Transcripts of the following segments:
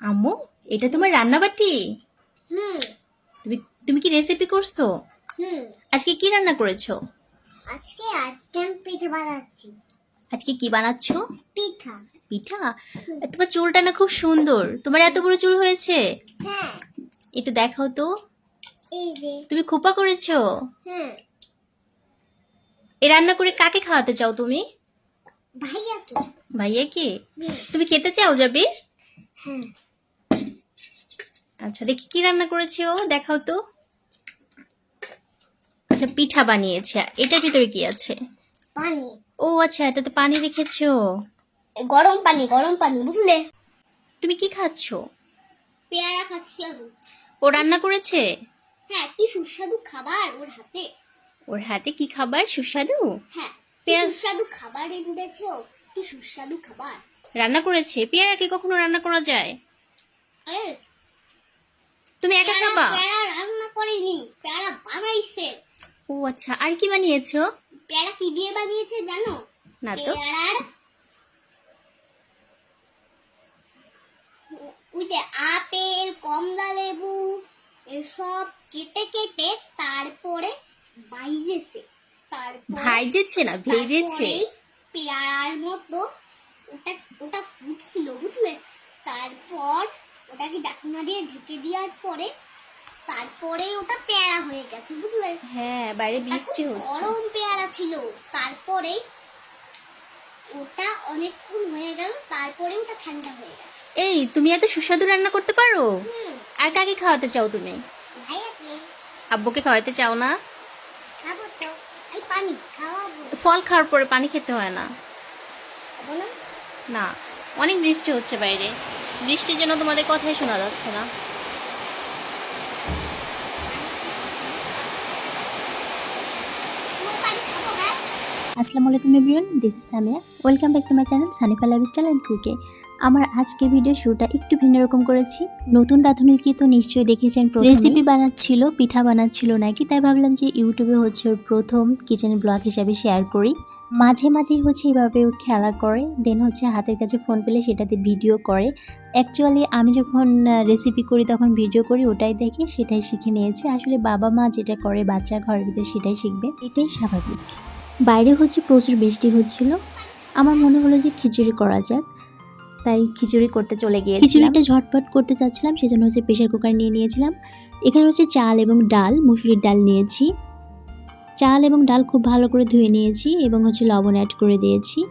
আম্মু এটা তোমার রান্নাবাটি? হুম। তুমি তুমি কি রেসিপি করছ? হুম। আজকে কি রান্না করেছ? আজকে আজকে আমি পিঠে বানাচ্ছি। আজকে কি বানাচ্ছো? পিঠা। পিঠা? তোমার চুলটা না খুব সুন্দর। তোমার এত বড় চুল হয়েছে। হ্যাঁ। একটু দেখাও তো। এই যে। তুমি খোপা করেছ? হ্যাঁ এ রান্না করে কাকে খাওয়াতে চাও তুমি? ভাইয়াকে। ভাইয়াকে? তুমি খেতে চাও জাবির? হ্যাঁ। আচ্ছা দেখি কি রান্না করেছে ও? দেখাও তো। আচ্ছা পিঠা বানিয়েছে। এটার ভিতরে কি আছে? পানি। ও আচ্ছা এটাতে পানি রেখেছো? গরম পানি গরম পানি বুঝলে? তুমি কি খাচ্ছ? পেয়ারা খাচ্ছি আমি। ও রান্না করেছে? হ্যাঁ কি সুস্বাদু খাবার ওর হাতে। ওর হাতে কি খাবার? সুস্বাদু? হ্যাঁ পেয়ারা- সুস্বাদু খাবার এনেছো? কি সুস্বাদু খাবার। রান্না করেছে? পেয়ারাকে কখনো রান্না করা যায়? তুমি একা খাবা? পেয়ারা রান্না করেনি পেয়ারা বানাইছে। ও আচ্ছা আর কি বানিয়েছো? পেয়ারা কি দিয়ে বানিয়েছে জানো? না তো। পেয়ারার ওই যে আপেল কমলা লেবু এসব কেটে কেটে তারপরে বাইজেছে তারপর ভাইজেছে না ভেজেছে? পেয়ারার মতো ওটা ওটা ফুটছিল বুঝলে? তারপর ওটাকে ডাকনা দিয়ে ঢেকে দেওয়ার পরে তারপরে ওটা পেয়ারা হয়ে গেছে বুঝলে? হ্যাঁ বাইরে বৃষ্টি হচ্ছে। গরম পেয়ারা ছিল। তারপরেই ওটা অনেকক্ষণ হয়ে গেল তারপরে ওটা ঠান্ডা হয়ে গেছে। এই তুমি এত সুস্বাদু রান্না করতে পারো? আর কাকে খাওয়াতে চাও তুমি? আব্বুকে খাওয়াতে চাও না? ফল খাওয়ার পরে পানি খেতে হয় না? না অনেক বৃষ্টি হচ্ছে বাইরে। বৃষ্টির জন্য তোমাদের কথাই শোনা যাচ্ছে না তুমি পানি খাব হ্যাঁ আসসালামু আলাইকুম everyone this is Samia welcome back to my channel Sanifa lifestyle and কুকে আমার আজকের ভিডিও শুরুটা একটু ভিন্ন রকম করেছি। নতুন রাঁধুনিকে তো নিশ্চয়ই দেখেছেন রেসিপি বানাচ্ছিল পিঠা বানাচ্ছিল নাকি তাই ভাবলাম যে ইউটিউবে হচ্ছে ওর প্রথম কিচেন ব্লগ হিসাবে শেয়ার করি। মাঝে মাঝেই হচ্ছে এভাবে ও খেলা করে দেন হচ্ছে হাতের কাছে ফোন পেলে সেটাতে ভিডিও করে। অ্যাকচুয়ালি আমি যখন রেসিপি করি তখন ভিডিও করি ওটাই দেখে সেটাই শিখে নিয়েছে। আসলে বাবা মা যেটা করে বাচ্চা ঘরের ভিতরে সেটাই শিখবে এটাই স্বাভাবিক। বাইরে হচ্ছে প্রচুর বৃষ্টি হচ্ছিল। আমার মনে হলো যে খিচুড়ি করা যাক। তাই খিচুড়ি করতে চলে গিয়ে খিচুড়িটা ঝটপট করতে চাচ্ছিলাম, সেজন্য হচ্ছে প্রেশার কুকার নিয়ে নিয়েছিলাম। এখানে হচ্ছে চাল এবং ডাল, মুসুরির ডাল নিয়েছি। চাল এবং ডাল খুব ভালো করে ধুয়ে নিয়েছি এবং হচ্ছে লবণ অ্যাড করে দিয়েছি।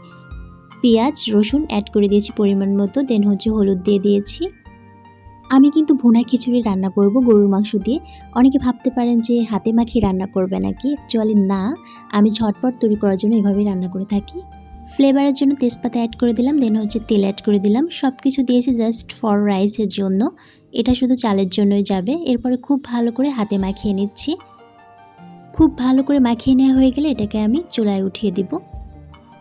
পেঁয়াজ, রসুন অ্যাড করে দিয়েছি পরিমাণ মতো দেন হচ্ছে হলুদ দিয়ে দিয়েছি। আমি কিন্তু ভুনা খিচুড়ি রান্না করব গরুর মাংস দিয়ে। অনেকে ভাবতে পারেন যে হাতে মাখিয়ে রান্না করবে নাকি? অ্যাকচুয়ালি না। আমি ঝটপট তৈরি করার জন্য এভাবেই রান্না করে থাকি। ফ্লেভারের জন্য তেজপাতা অ্যাড করে দিলাম দেন হচ্ছে তেল অ্যাড করে দিলাম। সব কিছু দিয়েছি জাস্ট ফর রাইসের জন্য। এটা শুধু চালের জন্যই যাবে। এরপরে খুব ভালো করে হাতে মাখিয়ে নিচ্ছি। খুব ভালো করে মাখিয়ে নেওয়া হয়ে গেলে এটাকে আমি চুলায় উঠিয়ে দিব।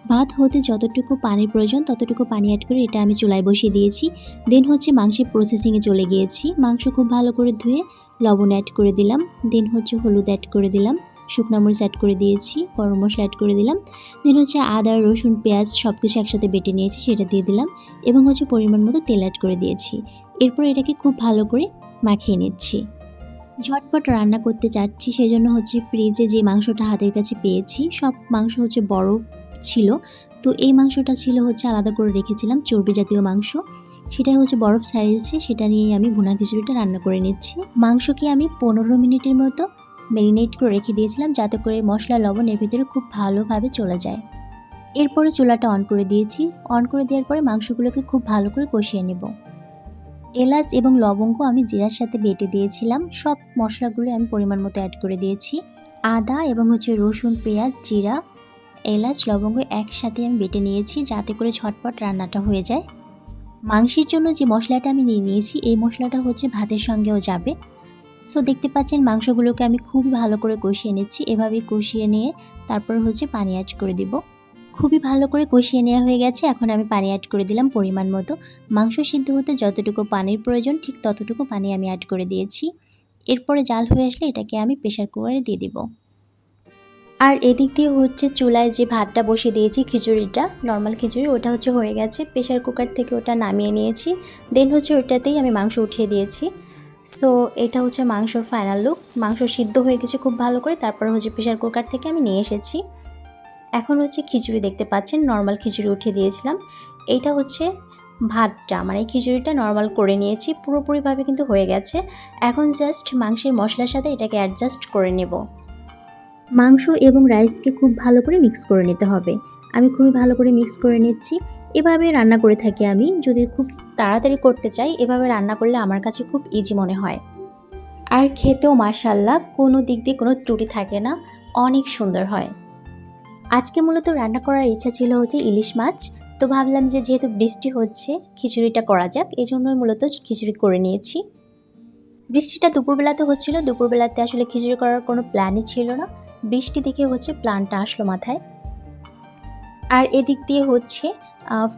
ভাত হতে যতটুকু পানির প্রয়োজন, ততটুকু পানি অ্যাড করে এটা আমি চুলায় বসিয়ে দিয়েছি। দেন হচ্ছে মাংসের প্রসেসিংয়ে চলে গিয়েছি। মাংস খুব ভালো করে ধুয়ে লবণ অ্যাড করে দিলাম। দেন হচ্ছে হলুদ অ্যাড করে দিলাম। শুকনো মরিচ অ্যাড করে দিয়েছি। গরম মশলা অ্যাড করে দিলাম। দেন হচ্ছে আদা, রসুন, পেঁয়াজ সব কিছু একসাথে বেটে নিয়েছি, সেটা দিয়ে দিলাম। এবং হচ্ছে পরিমাণ মতো তেল অ্যাড করে দিয়েছি। এরপর এটাকে খুব ভালো করে মাখিয়ে নিচ্ছি। ঝটপট রান্না করতে চাচ্ছি, সেজন্য হচ্ছে ফ্রিজে যে মাংসটা হাতের কাছে পেয়েছি, সব মাংস হচ্ছে বড় ছিল, তো এই মাংসটা ছিল হচ্ছে আলাদা করে রেখেছিলাম, চর্বি জাতীয় মাংস। সেটাই হচ্ছে বরফ সাইজে সেটা নিয়ে আমি ভুনা খিচুড়িটা রান্না করে নিচ্ছি। মাংসকে আমি পনেরো মিনিটের মতো ম্যারিনেট করে রেখে দিয়েছিলাম, যাতে করে মশলা, লবণ এর ভিতরে খুব ভালোভাবে চলে যায়। এরপরে চুলাটা অন করে দিয়েছি। অন করে দেওয়ার পরে মাংসগুলোকে খুব ভালো করে কষিয়ে নেব। এলাচ এবং লবঙ্গ আমি জিরার সাথে বেটে দিয়েছিলাম, সব মশলাগুলো আমি পরিমাণ মতো অ্যাড করে দিয়েছি। আদা এবং হচ্ছে রসুন, পেঁয়াজ, জিরা এলাচ, লবঙ্গ একসাথে আমি বেটে নিয়েছি যাতে করে ঝটপট রান্নাটা হয়ে যায়। মাংসের জন্য যে মশলাটা আমি নিয়ে নিয়েছি, এই মশলাটা হচ্ছে ভাতের সঙ্গেও যাবে। সো দেখতে পাচ্ছেন মাংসগুলোকে আমি খুবই ভালো করে কষিয়ে নিচ্ছি। এভাবে কষিয়ে নিয়ে তারপর হচ্ছে পানি অ্যাড করে দিব। খুবই ভালো করে কষিয়ে নেওয়া হয়ে গেছে। এখন আমি পানি অ্যাড করে দিলাম পরিমাণ মতো। মাংস সিদ্ধ হতে যতটুকু পানির প্রয়োজন, ঠিক ততটুকু পানি আমি অ্যাড করে দিয়েছি। এরপরে জাল হয়ে আসলে এটাকে আমি প্রেশার কুকারে দিয়ে দিব। আর এদিক দিয়ে হচ্ছে চুলায় যে ভাতটা বসিয়ে দিয়েছি, খিচুড়িটা নর্মাল খিচুড়ি, ওটা হচ্ছে হয়ে গেছে। প্রেশার কুকার থেকে ওটা নামিয়ে নিয়েছি। দেন হচ্ছে ওইটাতেই আমি মাংস উঠিয়ে দিয়েছি। সো এটা হচ্ছে মাংসর ফাইনাল লুক মাংস সিদ্ধ হয়ে গেছে খুব ভালো করে। তারপর হচ্ছে প্রেশার কুকার থেকে আমি নিয়ে এসেছি। এখন হচ্ছে খিচুড়ি দেখতে পাচ্ছেন নর্মাল খিচুড়ি উঠিয়ে দিয়েছিলাম। এইটা হচ্ছে ভাতটা মানে খিচুড়িটা নর্মাল করে নিয়েছি। পুরোপুরিভাবে কিন্তু হয়ে গেছে। এখন জাস্ট মাংসের মশলার সাথে এটাকে অ্যাডজাস্ট করে নেব। মাংস এবং রাইসকে খুব ভালো করে মিক্স করে নিতে হবে। আমি খুবই ভালো করে মিক্স করে নিচ্ছি। এভাবে রান্না করে থাকি আমি। যদি খুব তাড়াতাড়ি করতে চাই, এভাবে রান্না করলে আমার কাছে খুব ইজি মনে হয়। আর খেতেও মার্শাল্লাহ কোনো দিক দিয়ে কোনো ত্রুটি থাকে না। অনেক সুন্দর হয়। আজকে মূলত রান্না করার ইচ্ছা ছিল হচ্ছে ইলিশ মাছ। তো ভাবলাম যে যেহেতু বৃষ্টি হচ্ছে, খিচুড়িটা করা যাক। এই জন্যই মূলত খিচুড়ি করে নিয়েছি। বৃষ্টিটা দুপুরবেলাতে হচ্ছিল। দুপুরবেলাতে আসলে খিচুড়ি করার কোনো প্ল্যানই ছিল না। বৃষ্টি দেখে হচ্ছে প্ল্যানটা আসলো মাথায়। আর এদিক দিয়ে হচ্ছে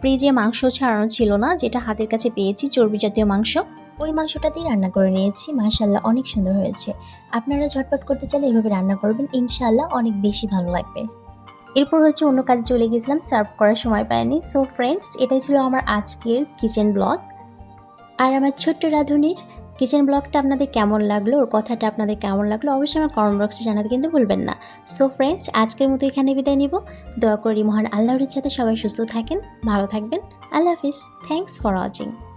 ফ্রিজে মাংস ছাড়ানো ছিল না, যেটা হাতের কাছে পেয়েছি, চর্বি জাতীয় মাংস। ওই মাংসটা দিয়ে রান্না করে নিয়েছি। মাশাল্লাহ অনেক সুন্দর হয়েছে। আপনারা ঝটপট করতে চাইলে এভাবে রান্না করবেন। ইনশাল্লাহ অনেক বেশি ভালো লাগবে। এরপর হচ্ছে অন্য কাজে চলে গেছিলাম, সার্ভ করার সময় পাইনি। সো ফ্রেন্ডস এটাই ছিল আমার আজকের কিচেন ব্লগ। আর আমার ছোট্ট রাঁধুনির কিচেন ব্লগটা আপনাদের কেমন লাগল? ওর কথাটা আপনাদের কেমন লাগল? অবশ্যই আমার কমেন্ট বক্সে জানাতে কিন্তু ভুলবেন না। সো ফ্রেন্ডস আজকের মতো এখানে বিদায় নিব। দয়া করি মহান আল্লাহরের সাথে সবাই সুস্থ থাকেন, ভালো থাকবেন। আল্লাহ হাফিজ। Thanks for watching